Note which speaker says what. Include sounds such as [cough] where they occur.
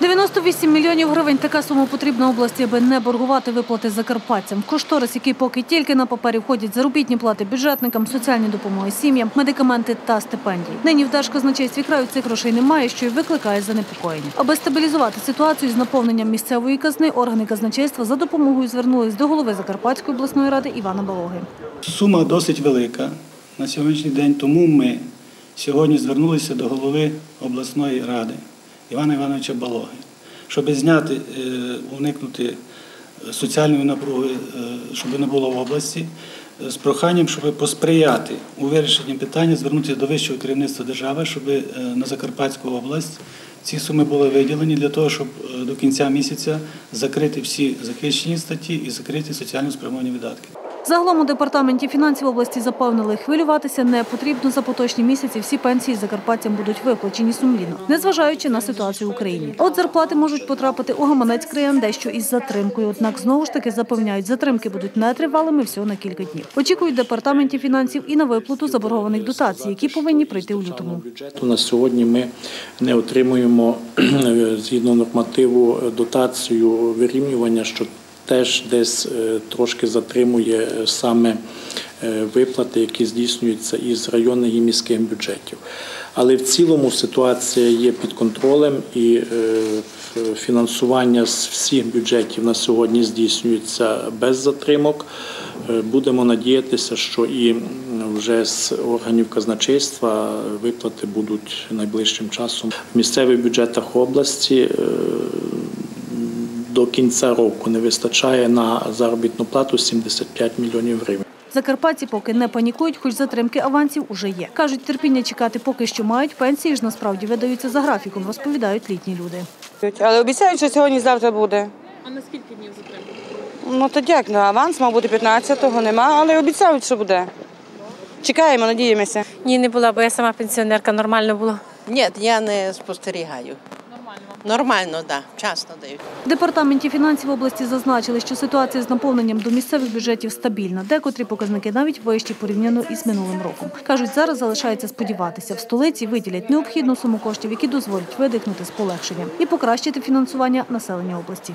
Speaker 1: 98 мільйонів гривень – така сума потрібна області, аби не боргувати виплати закарпатцям. Кошторис, який поки тільки на папері входять заробітні плати бюджетникам, соціальні допомоги сім'ям, медикаменти та стипендії. Нині в Держказначействі краю цих грошей немає, що й викликає занепокоєння. Аби стабілізувати ситуацію з наповненням місцевої казни, органи казначейства за допомогою звернулись до голови Закарпатської обласної ради Івана Балоги.
Speaker 2: Сума досить велика на сьогоднішній день, тому ми сьогодні звернулися до голови обласної ради Івана Івановича Балоги, щоб зняти, е, уникнути соціальної напруги, е, щоб не було в області, е, з проханням, щоб посприяти у вирішенні питання, звернутися до вищого керівництва держави, щоб на Закарпатську область ці суми були виділені для того, щоб до кінця місяця закрити всі захищені статті і закрити соціально спрямовані видатки.
Speaker 1: Загалом у департаменті фінансів області запевнили, хвилюватися не потрібно за поточні місяці. Всі пенсії закарпатцям будуть виплачені сумлінно, незважаючи на ситуацію в Україні. От зарплати можуть потрапити у гаманець краян дещо із затримкою. Однак знову ж таки запевняють, затримки будуть нетривалими всього на кілька днів. Очікують департаменті фінансів і на виплату заборгованих дотацій, які повинні прийти у лютому.
Speaker 3: бюджету на сьогодні ми не отримуємо [clears throat] згідно нормативу дотацію вирівнювання, що теж десь е, трошки затримує е, саме е, виплати, які здійснюються із районних і міських бюджетів. Але в цілому ситуація є під контролем і фінансування з всіх бюджетів на сьогодні здійснюється без затримок. Будемо надіятися, що і вже з органів казначейства виплати будуть найближчим часом. В місцевих бюджетах області до кінця року не вистачає на заробітну плату 75 мільйонів гривень.
Speaker 1: Закарпатці поки не панікують, хоч затримки авансів уже є. Кажуть, терпіння чекати поки що мають. Пенсії ж насправді видаються за графіком, розповідають літні люди.
Speaker 4: Але обіцяють, що сьогодні-завтра буде.
Speaker 5: А на скільки днів затримка?
Speaker 4: Ну то як, ну аванс мав бути 15-го, нема, але обіцяють, що буде. Чекаємо, надіємося.
Speaker 6: Ні, не була, бо я сама пенсіонерка, нормально було.
Speaker 7: Ні, я не спостерігаю.
Speaker 5: Нормально.
Speaker 7: Нормально, так, да, вчасно дають.
Speaker 1: В департаменті фінансів області зазначили, що ситуація з наповненням до місцевих бюджетів стабільна. Декотрі показники навіть вищі порівняно із минулим роком. Кажуть, зараз залишається сподіватися. В столиці виділять необхідну суму коштів, які дозволять видихнути з полегшенням і покращити фінансування населення області.